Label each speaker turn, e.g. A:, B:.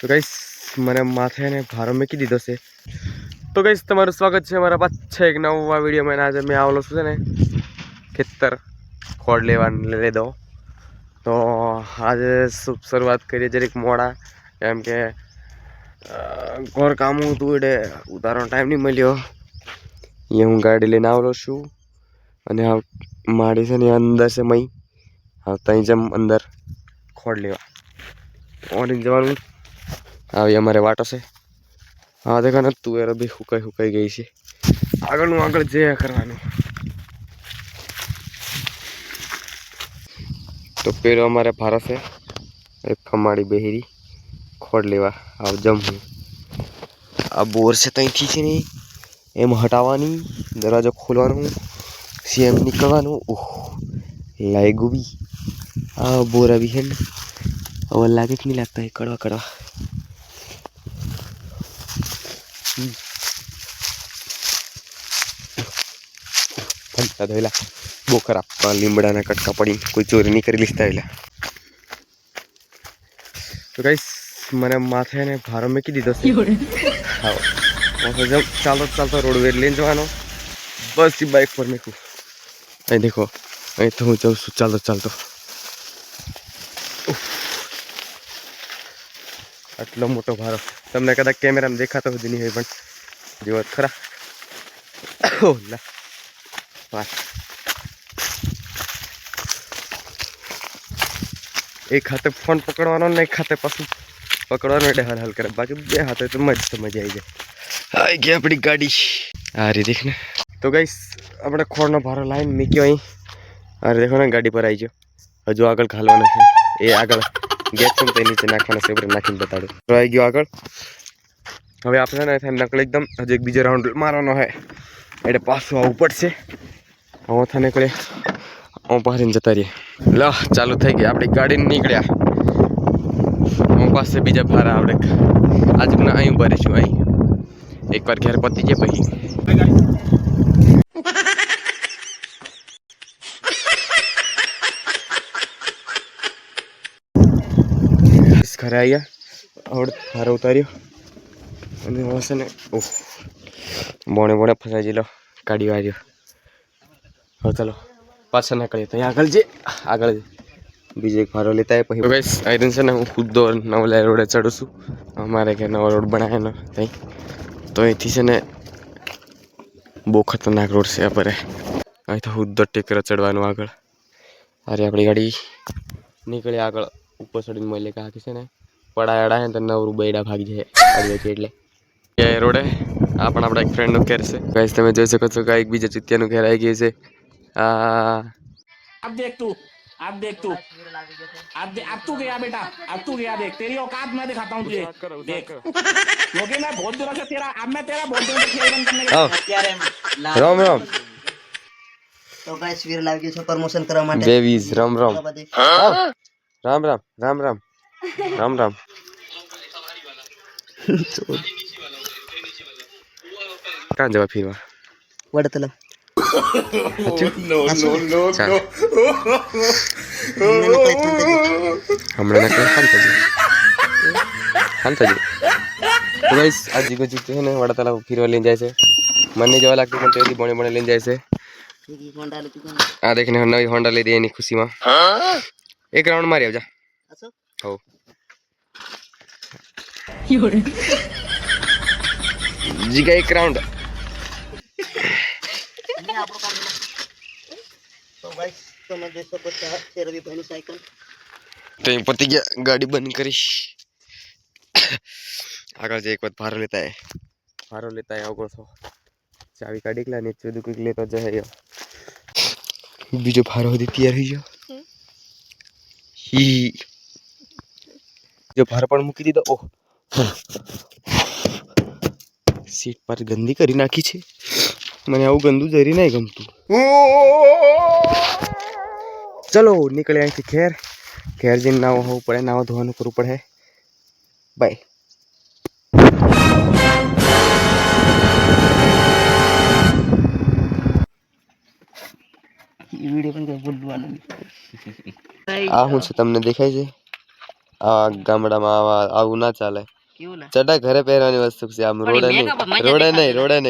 A: તો ગઈશ મને માથે ને ભારો મૂકી દીધો છે. તો ગઈશ તમારું સ્વાગત છે મારા પાછા એક નવા વિડીયોમાં આજે મેં આવેલો છું છે ને, ખેતર ખોડ લેવા લઈ દો તો આજે શરૂઆત કરીએ જરીક મોડા કેમ કે ઘર કામ હતું એટલે ઉતારવાનો ટાઈમ નહીં મળ્યો. એ હું ગાડી લઈને આવેલો છું. અને માડી છે ને અંદર છે મય. હા ત્યાં જેમ અંદર ખોડ લેવા. ઓરેન્જ જવાનું. આવી અમારે વાટો છે. હા, દેખો ને તુવેર બી હુકાઈ હુકાઈ ગઈ છે. આગળનું આગળ જે કરવાનું. તો પેલો અમારે ભારત છે. એક ખમાડી બેહરી, ખોડ લેવા, આવ જમવું. આ બોર છે ત્યાંથી છે ને, એમ હટાવવાની, દરવાજો ખોલવાનો, સીએમ નીકળવાનું, ઓહ લાગ્યું બી આ બોર આવી છે ને, હવે લાગે કે નહીં લાગતા, એ કડવા કડવા. ફંટા ધોયેલા બહુ ખરાબ લીમડાના કટકા પડીને કોઈ ચોરી નહીં કરી લીધા એલા તો ગઈસ મને માથે ને ભારો મૂકી દીધો છે. જેમ ચાલતો ચાલતો રોડ વેર લઈને જવાનો. બસ એ બાઇક પર મૂકું. અહીં દેખો. અહીં તો હું જાઉં છું. ચાલતો ચાલતો આટલો મોટો ભારો. તમને કદાચ કેમેરામાં દેખાતો સુધી નહીં હોય પણ જેવો ખરા. ઓહ, લા. વાહ. એક હાથે ફોન પકડવાનો ને એક હાથે પાછું પકડવાનો એટલે હલ હલ કરે. બાકી બે હાથે તો મજ તો મજા આવી જાય. આવી ગઈ આપણી ગાડી. આ રી દેખ ને. તો ગઈશ આપણે ખોળનો ભારો લાવીને મૂક્યો અહીં. અરે દેખો ને ગાડી પર આવી ગયો. હજુ આગળ ખાલવાનો છે. એ આગળ. ગેસ પણ તે નીચે નાખવાના છે ઉપર નાખીને બતાડું. આવી ગયો આગળ. હવે આપણે ને થાય નકળ એકદમ હજી એક બીજો રાઉન્ડ મારવાનો હોય એટલે પાછું આવવું પડશે. હવે થાય નીકળે હું પાછીને જતા રહીએ. લ, ચાલુ થઈ ગઈ. આપણી ગાડીને નીકળ્યા. હું પાસે બીજા ભારા આપણે આજ પણ અહીં ઊભા રહીશું, અહીં. એકવાર ઘેર પતી જાય પછી. ઘરે આવ્યા આવડ ભારો ઉતાર્યો. અને છે ને ઓફ બોણે બોણે ફસાઈ ગયેલો, કાઢી વાર્યો. હવે ચાલો, પાછા નીકળીએ તો આગળ જે આગળ બીજો એક ભારો લેતા પછી. બસ આયરન છે ને, હું ખુદ નવલા રોડે ચડું છું. અમારે કે નવો રોડ બનાવેલો ત્યાં તો અહીંથી છે ને, બહુ ખતરનાક રોડ છે આપણે અહીં તો હુદ્દો ટેકરો ચડવાનું આગળ. અરે આપણી ગાડી નીકળી આગળ. ઉપર ચડીને મળે કે આખી છે ને પડા અડાય ને તો નવરું બૈડા ભાગી જાય અડીએ છે એટલે એ રોડે આ પણ આપણા એક ફ્રેન્ડનું ઘેર છે ગાઈસ તમે જોઈ શકો છો કે આ એક બીજા ચિત્યાનું ઘેર આવી ગયું છે આ
B: अब देख तू अब देख तू अब दे, अब तू गया बेटा अब तू गया देख तेरी औकात मैं दिखाता हूँ तुझे देख क्योंकि मैं बहुत दिनों से तेरा अब मैं तेरा बहुत दिनों से खेल करने का
A: આવ
C: અત્યારે
A: રામ રામ
C: તો ગાઈસ વીર લાવી ગયું છે પ્રમોશન કરવા માટે
A: બેવીઝ રામ રામ
C: આ બધી
A: આવ. રામ રામ રામ રામ. રામ રામ. ક્યાં જવા ફીરવા?
C: વડતલમ.
A: હમણાં ના શાંત થજો. શાંત થજો. તો ગાઈસ આ જીગો જીગ છે ને વડા તલાવ ફીરવા લઈને જાય છે. મને જવા લાગતું પણ તેથી બણે બણે લઈને જાય છે. આ દેખીને નવી હોન્ડા લઈ દે એની ખુશીમાં. એક રાઉન્ડ મારી આવજા. હો જીગા એક રાઉન્ડ
C: તો
A: પતી ગયા. ગાડી બંધ કરીશ. આગળ જે એક વખત ભારો લેતા હે ભારો લેતા હે આગળ તો ચાવી કાઢી એકલા નીચે કંઈક લેતો જાય બીજો ભારો સુધી તૈયાર થઈ ગયો. હી જો ભાર પણ મૂકી દીધો. ઓહ. સીટ પર ગંદી કરી નાખી છે. મને આવું ગંદુ જરી નહીં ગમતું. ચલો નીકળે અહીંથી ખેર ઘેર જઈને નાવા હોવું પડે નાવા ધોવાનું કરવું પડે. બાય
C: વીડિયો પણ બોલવાનું
A: આ શું છે તમને દેખાય છે? આ ગામડામાં આવા આવું ના ચાલે.
D: ચટા
A: ચડા ઘરે પહેરવાની વસ્તુ છે આમ રોડે નહીં રોડે નહીં રોડે નહીં.